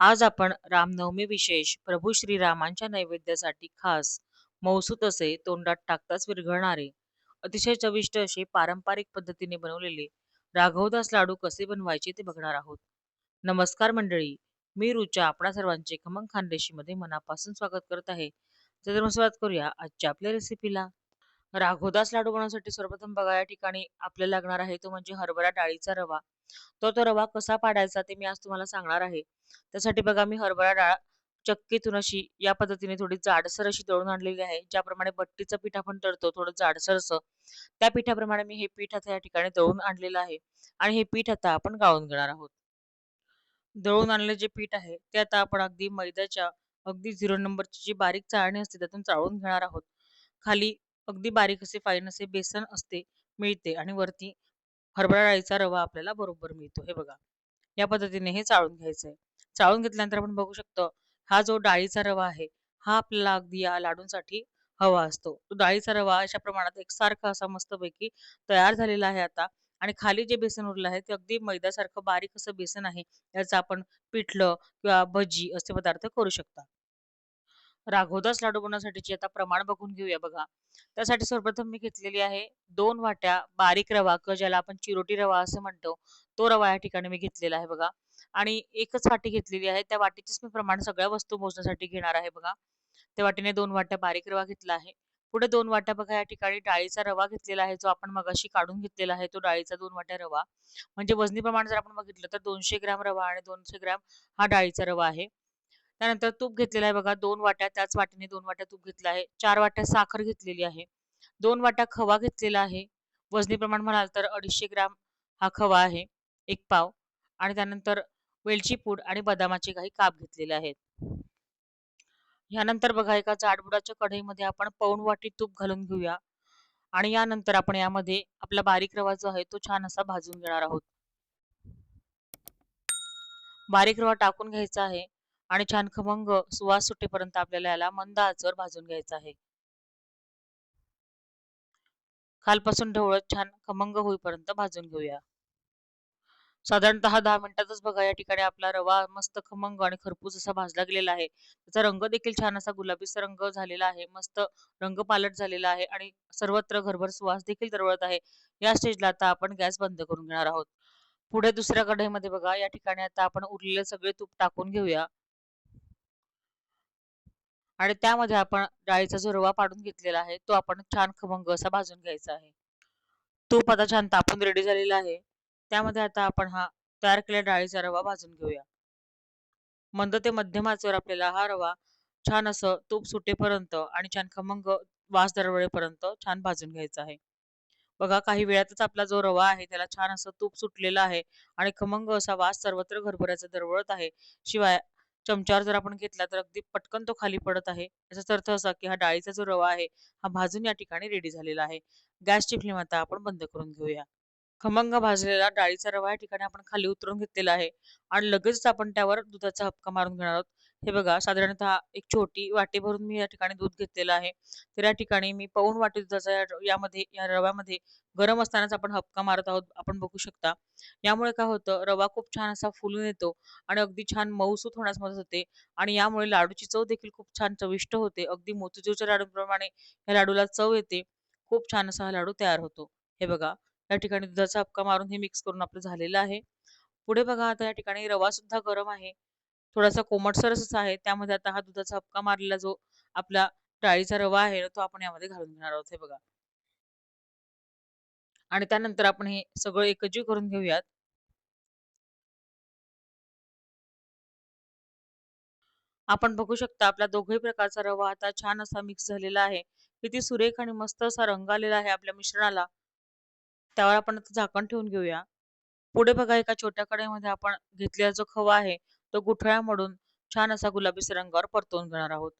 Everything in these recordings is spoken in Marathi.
आज आपण रामनवमी विशेष प्रभू श्रीरामांच्या नैवेद्यासाठी खास मौसूत असे तोंडात टाकताच विरघळणारे. अतिशय चविष्ट असे पारंपरिक पद्धतीने बनवलेले राघवदास लाडू कसे बनवायचे ते बघणार आहोत. नमस्कार मंडळी मी रुचा आपणा सर्वांचे खमंग खानदेशीमध्ये मनापासून स्वागत करत आहे. तर सुरुवात करूया आजच्या आपल्या रेसिपीला राघवदास लाडू बनवण्यासाठी सर्वप्रथम बघा या ठिकाणी आपल्याला लागणार आहे तो म्हणजे हरभरा डाळीचा रवा. तो तो रवा कसा पाडायचा ते मी आज तुम्हाला सांगणार आहे. त्यासाठी बघा मी हरभरा डाळ चक्कीतून अशी या पद्धतीने थोडी जाडसर अशी दळून आणलेली आहे. ज्याप्रमाणे बट्टीचं पीठ आपण तळतो थोडं जाडसर असं. त्या पिठाप्रमाणे मी हे पीठ आता या ठिकाणी दळून आणलेलं आहे. आणि हे पीठ आता आपण गाळून घेणार आहोत. दळून आणलेले जे पीठ आहे ते आता आपण अगदी मैद्याच्या अगदी झिरो नंबरची जी बारीक चाळणी असते त्यातून चाळून घेणार आहोत. खाली अगदी बारीक असे फाईन असे बेसन असते मिळते आणि वरती हरभरा डाळीचा रवा आपल्याला बरोबर मिळतो. हे बघा. या पद्धतीने हे चाळून घ्यायचंय. चाळून घेतल्यानंतर आपण बघू शकतो हा जो डाळीचा रवा आहे हा आपल्याला अगदी या लाडूंसाठी हवा असतो. तो डाळीचा रवा अशा प्रमाणात एकसारखा असा मस्तपैकी तयार झालेला आहे आता. आणि खाली जे बेसन उरलं आहे ते अगदी मैद्यासारखं बारीक असं बेसन आहे याचं आपण पिठलं किंवा भजी असे पदार्थ करू शकता. राघोदास लाडू बनवण्यासाठीची आता प्रमाण बघून घेऊया बघा. त्यासाठी सर्वप्रथम मी घेतलेली आहे दोन वाट्या बारीक रवा क ज्याला आपण चिरोटी रवा असं म्हणतो तो रवा या ठिकाणी मी घेतलेला आहे बघा. आणि एकच वाटी घेतलेली आहे त्या वाटीचेच मी प्रमाण सगळ्या वस्तू मोजण्यासाठी घेणार आहे बघा. त्या वाटीने दोन वाट्या बारीक रवा घेतला आहे. पुढे दोन वाट्या बघा या ठिकाणी डाळीचा रवा घेतलेला आहे जो आपण मगाशी काढून घेतलेला आहे तो डाळीचा दोन वाट्या रवा. म्हणजे वजनी प्रमाण जर आपण बघितलं तर दोनशे ग्रॅम रवा आणि दोनशे ग्रॅम हा डाळीचा रवा आहे. त्यानंतर तूप घेतलेला आहे बघा दोन वाट्या त्याच वाट्याने दोन वाट्या तूप घेतला आहे. चार वाट्या साखर घेतलेली आहे. दोन वाट्या खवा घेतलेला आहे. वजनी प्रमाण म्हणाल तर अडीचशे ग्राम हा खवा आहे एक पाव. आणि त्यानंतर वेलची पूड आणि बदामाचे काही काप घेतलेले आहेत. यानंतर बघा एका जाडबुडाच्या कढईमध्ये आपण पाऊण वाटी तूप घालून घेऊया. आणि यानंतर आपण यामध्ये आपला बारीक रवा जो आहे तो छान असा भाजून घेणार आहोत. बारीक रवा टाकून घ्यायचा आहे. आणि छान खमंग सुवास सुटेपर्यंत आपल्याला याला मंद आचवर भाजून घ्यायचा आहे. खालपासून ढवळत छान खमंग होईपर्यंत भाजून घेऊया. साधारणतः दहा मिनिटातच बघा या ठिकाणी आपला रवा मस्त खमंग आणि खरपूस असा भाजला गेलेला आहे. त्याचा रंग देखील छान असा गुलाबीचा रंग झालेला आहे मस्त रंग पालट झालेला आहे आणि सर्वत्र घरभर सुवास देखील दरवळत आहे. या स्टेजला आता आपण गॅस बंद करून घेणार आहोत. पुढे दुसऱ्या कढईमध्ये बघा या ठिकाणी आता आपण उरलेले सगळे तूप टाकून घेऊया. आणि त्यामध्ये आपण डाळीचा जो रवा पाडून घेतलेला आहे. तो आपण छान खमंग असा भाजून घ्यायचा आहे. तूप आता छान तापून रेडी झालेला आहे. त्यामध्ये आता आपण हा तयार केलेला डाळीचा रवा भाजून घेऊया. मंद ते मध्यम आचेवर आपल्याला हा रवा छान असं तूप सुटेपर्यंत आणि छान खमंग वास दरवळेपर्यंत छान भाजून घ्यायचा आहे. बघा काही वेळातच आपला जो रवा आहे त्याला छान असं तूप सुटलेलं आहे आणि खमंग असा वास सर्वत्र घरभराचा दरवळत आहे. शिवाय चमच्यावर जर आपण घेतला तर अगदी पटकन तो खाली पडत आहे. याचा अर्थ असा की हा डाळीचा जो रवा आहे हा भाजून या ठिकाणी रेडी झालेला आहे. गॅसची फ्लेम आता आपण बंद करून घेऊया. खमंग भाजलेला डाळीचा रवा या ठिकाणी आपण खाली उतरून घेतलेला आहे. आणि लगेच आपण त्यावर दुधाचा हपका मारून घेणार आहोत. हे बघा साधारणतः एक छोटी वाटी भरून मी या ठिकाणी दूध घेतलेलं आहे. तर या ठिकाणी मी पाऊन वाटी दुधाचा यामध्ये या रव्यामध्ये गरम असतानाच आपण हपका मारत आहोत आपण बघू शकता. यामुळे काय होतं रवा खूप छान असा फुलून येतो आणि अगदी छान मऊसूत होण्यास मदत होते आणि यामुळे लाडूची चव देखील खूप छान चविष्ट होते. अगदी मोतीचूरच्या लाडूप्रमाणे या लाडूला चव येते. खूप छान असा हा लाडू तयार होतो. हे बघा या ठिकाणी दुधाचा हपका मारून हे मिक्स करून आपलं झालेलं आहे. पुढे बघा आता या ठिकाणी रवा सुद्धा गरम आहे. थोडासा कोमटसर आहे. त्यामध्ये आता हा दुधाचा हपका मारलेला जो आपला डाळीचा रवा आहे तो आपण यामध्ये घालून घेणार आहोत हे बघा. आणि त्यानंतर आपण हे सगळं एकजीव करून घेऊयात. आपण बघू शकता आपला दोघही प्रकारचा रवा आता छान असा मिक्स झालेला आहे. किती सुरेख आणि मस्त असा रंग आलेला आहे आपल्या मिश्रणाला. त्यावर आपण आता झाकण ठेवून घेऊया. पुढे बघा एका छोट्या कढईमध्ये आपण घेतलेला जो खवा आहे तो गुठळ्या मोडून छान असा गुलाबी रंगावर परतवून घेणार आहोत.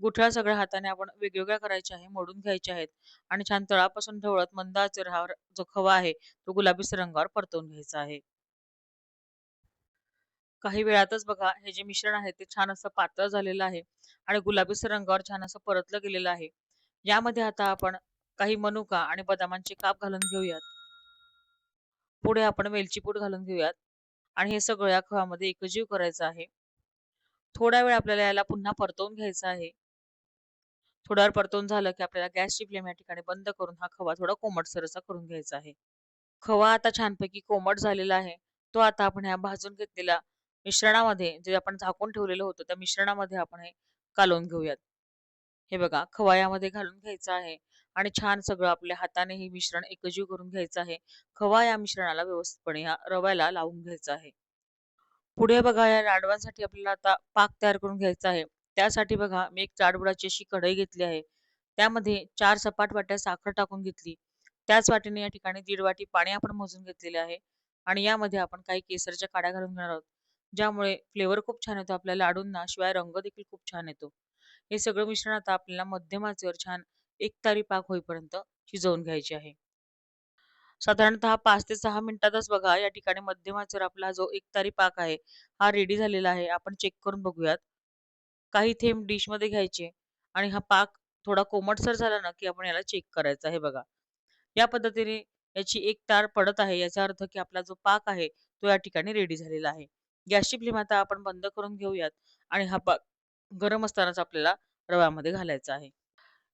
गुठळ्या सगळ्या हाताने आपण वेगवेगळ्या करायच्या आहे मोडून घ्यायच्या आहेत आणि छान तळापासून ढवळत मंद आचेवर जो खवा आहे तो गुलाबी रंगावर परतवून घ्यायचा आहे. काही वेळातच बघा हे जे मिश्रण आहे ते छान असं पातळ झालेलं आहे आणि गुलाबीसर रंगावर छान असं परतलं गेलेलं आहे. यामध्ये आता आपण काही मनुका आणि बदामांचे काप घालून घेऊयात. पुढे आपण वेलची पूड घालून घेऊयात. आणि हे सगळं या खवामध्ये एकजीव करायचं आहे थोडा वेळ आपल्याला याला पुन्हा परतवून घ्यायचा आहे. थोडा वेळ परतवून झालं की आपल्याला गॅसची फ्लेम या ठिकाणी बंद करून हा खवा थोडा कोमटसर असा करून घ्यायचा आहे. खवा आता छानपैकी कोमट झालेला आहे. तो आता आपण ह्या भाजून घेतलेल्या मिश्रणामध्ये जे आपण झाकून ठेवलेलं होतं त्या मिश्रणामध्ये आपण हे कालवून घेऊयात. हे बघा खवा यामध्ये घालून घ्यायचा आहे आणि छान सगळं आपल्या हाताने हे मिश्रण एकजीव करून घ्यायचं आहे. खवा या मिश्रणाला व्यवस्थितपणे या रव्याला लावून घ्यायचा आहे. पुढे बघा या लाडवांसाठी आपल्याला आता पाक तयार करून घ्यायचा आहे. त्यासाठी बघा मी एक जाडबुडाची अशी कढई घेतली आहे. त्यामध्ये चार सपाट वाट्या साखर टाकून घेतली. त्याच वाटीने या ठिकाणी दीड वाटी पाणी आपण मोजून घेतलेले आहे आणि यामध्ये आपण काही केसरच्या काड्या घालून घेणार आहोत. ज्यामुळे फ्लेवर खूप छान येतो आपल्या लाडूंना, शिवाय रंग देखील खूप छान येतो. हे सगळं मिश्रण आता आपल्याला मध्यमाचेवर छान एक तारी पाक होईपर्यंत शिजवून घ्यायची आहे. साधारणतः पाच ते सहा मिनिटातच बघा या ठिकाणी मध्यमाचर आपला जो एक तारी पाक आहे, हा रेडी झालेला आहे. आपण चेक करून बघूयात. काही थेंब डिशमध्ये घ्यायचे आणि हा पाक थोडा कोमटसर झाला ना, की आपण याला चेक करायचा आहे बघा. या पद्धतीने याची एक तार पडत आहे, याचा अर्थ की आपला जो पाक आहे, तो या ठिकाणी रेडी झालेला आहे. गॅसची फ्लेम आता आपण बंद करून घेऊयात आणि हा पाक गरम असतानाच आपल्याला रव्यामध्ये घालायचा आहे.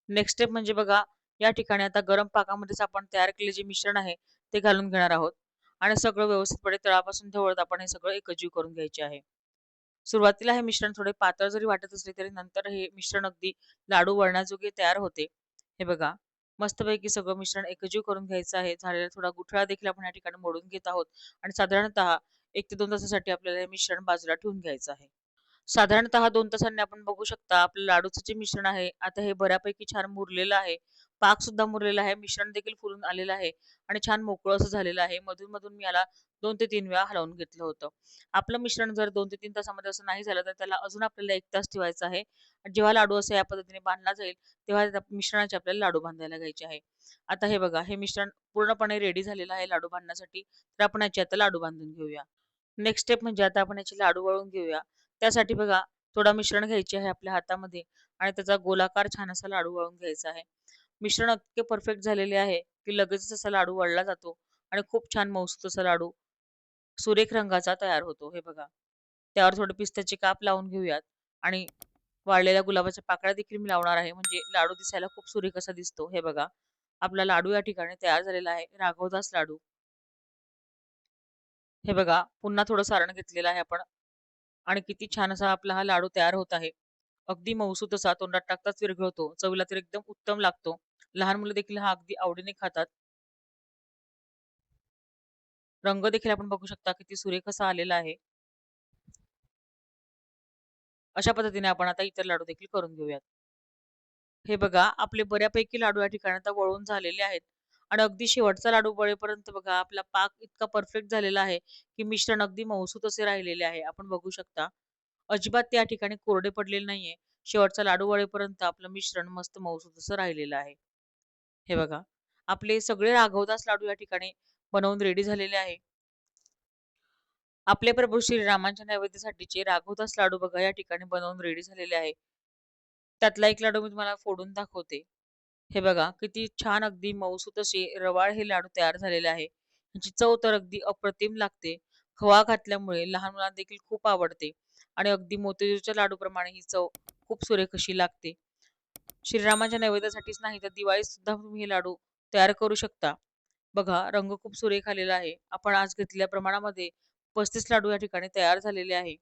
नेक्स्ट स्टेप म्हणजे बघा, या ठिकाणी आता गरम पाकामध्येच आपण तयार केलेले जे मिश्रण आहे, ते घालून घेणार आहोत आणि सगळं व्यवस्थितपणे तळापासून ठेवत आपण हे सगळं एकजीव करून घ्यायचे आहे. सुरुवातीला हे मिश्रण थोडे पातळ जरी वाटत असले, तरी नंतर हे मिश्रण अगदी लाडू वळण्याजोगे तयार होते. हे बघा, मस्तपैकी सगळं मिश्रण एकजीव करून घ्यायचं आहे. झालेला थोडा गुठळा देखील आपण या ठिकाणी मोडून घेत आहोत आणि साधारणतः एक ते दोन तासासाठी आपल्याला हे मिश्रण बाजूला ठेवून घ्यायचं आहे. साधारणतः दोन तासांनी आपण बघू शकता आपलं लाडूचं जे मिश्रण आहे, आता हे बऱ्यापैकी छान मुरलेलं आहे. पाक सुद्धा मुरलेला आहे. मिश्रण देखील फुलून आलेलं आहे आणि छान मोकळं असं झालेलं आहे. मधून-मधून मी याला दोन ते तीन वेळा हलवून घेतलं होतं. आपलं मिश्रण जर दोन ते तीन तासामध्ये असं नाही झालं, तर त्याला अजून आपल्याला एक तास ठेवायचा आहे. जेव्हा लाडू असं या पद्धतीने बांधला जाईल, तेव्हा मिश्रणाचे आपल्याला लाडू बांधायला घ्यायचे आहे. आता हे बघा, हे मिश्रण पूर्णपणे रेडी झालेलं आहे लाडू बांधण्यासाठी. तर आपण याचे आता लाडू बांधून घेऊया. नेक्स्ट स्टेप म्हणजे आता आपण याचे लाडू वळून घेऊया. त्यासाठी बघा, थोडा मिश्रण घ्यायचे आहे आपल्या हातामध्ये आणि त्याचा गोलाकार छान असा लाडू वळून घ्यायचा आहे. मिश्रण इतके परफेक्ट झालेले आहे, की लगेचच असा लाडू वळला जातो आणि खूप छान मऊसूत असा लाडू सुरेख रंगाचा तयार होतो. हे बघा. त्यावर थोडे पिस्त्याचे काप लावून घेऊयात आणि वाळलेल्या गुलाबाच्या पाकळ्या देखील मी लावणार आहे, म्हणजे लाडू दिसायला खूप सुरेख असा दिसतो. हे बघा, आपला लाडू या ठिकाणी तयार झालेला आहे. राघवदास लाडू. हे बघा, पुन्हा थोडं सारण घेतलेलं आहे आपण आणि किती छान असा आपला हा लाडू तयार होत आहे. अगदी मऊसूत असा तोंडात टाकताच विरघळतो. चवीला तर एकदम उत्तम लागतो. लहान मुलं देखील हा अगदी आवडीने खातात. रंग देखील आपण बघू शकता किती सुरेख असा आलेला आहे. अशा पद्धतीने आपण आता इतर लाडू देखील करून घेऊयात. हे बघा, आपले बऱ्यापैकी लाडू या ठिकाणी आता वळून झालेले आहेत आणि अगदी शेवटचा लाडू बळेपर्यंत बघा आपला पाक इतका परफेक्ट झालेला आहे, की मिश्रण अगदी मऊसूत असे राहिलेले आहे. आपण बघू शकता. अजिबात त्या ठिकाणी कोरडे पडलेले नाहीये. शेवटचा लाडू वळेपर्यंत आपलं मिश्रण मस्त मऊसूत असं राहिलेलं आहे. हे बघा, आपले सगळे राघवदास लाडू या ठिकाणी बनवून रेडी झालेले आहे. आपले प्रभू श्रीरामांच्या नैवेद्यासाठीचे राघवदास लाडू बघा या ठिकाणी बनवून रेडी झालेले आहे. त्यातला एक लाडू मी तुम्हाला फोडून दाखवते. हे बघा, किती छान अगदी मऊसूत असे रवाळ हे लाडू तयार झालेले आहे. ह्याची चव तर अगदी अप्रतिम लागते. खवा घातल्यामुळे लहान मुलांना देखील खूप आवडते आणि अगदी मोतीचूरच्या लाडूप्रमाणे ही चव खूप सुरेख अशी लागते. श्रीरामाच्या नैवेद्यासाठीच नाही तर दिवाळीत सुद्धा तुम्ही हे लाडू तयार करू शकता. बघा, रंग खूप सुरेख आलेला आहे. आपण आज घेतलेल्या प्रमाणामध्ये 35 लाडू या ठिकाणी तयार झालेले आहे.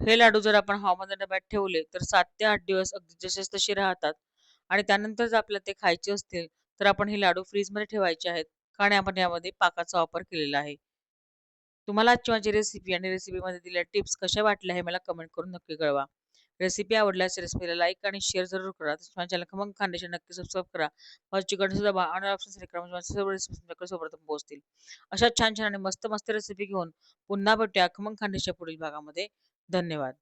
हे लाडू जर आपण हवामान डब्यात ठेवले, तर सात ते आठ दिवस अगदी जसेच तसे राहतात आणि त्यानंतर जर आपल्याला ते खायचे असतील, तर आपण हे लाडू फ्रीजमध्ये ठेवायचे आहेत. कारण आपण यामध्ये पाकाचा वापर केलेला आहे. तुम्हाला आजची माझी रेसिपी आणि रेसिपीमध्ये दिलेल्या टिप्स कशा वाटल्या हे मला कमेंट करून नक्की कळवा. रेसिपी आवडल्यास रेसिपीला लाईक आणि शेअर जरूर करा. तसंच माझ्या चॅनल खमंग खानदेशन नक्की सबस्क्राईब करा. बाजूची घंटीचा दाबा आणि ऑप्शन सिलेक्ट करा म्हणजे सर्व रेसिपी तुमच्याकडे पोहोचतील. अशा छान-छान आणि मस्त-मस्त रेसिपी घेऊन पुन्हा भेटूया खमंग खानदेशच्या पुढील भागामध्ये. धन्यवाद.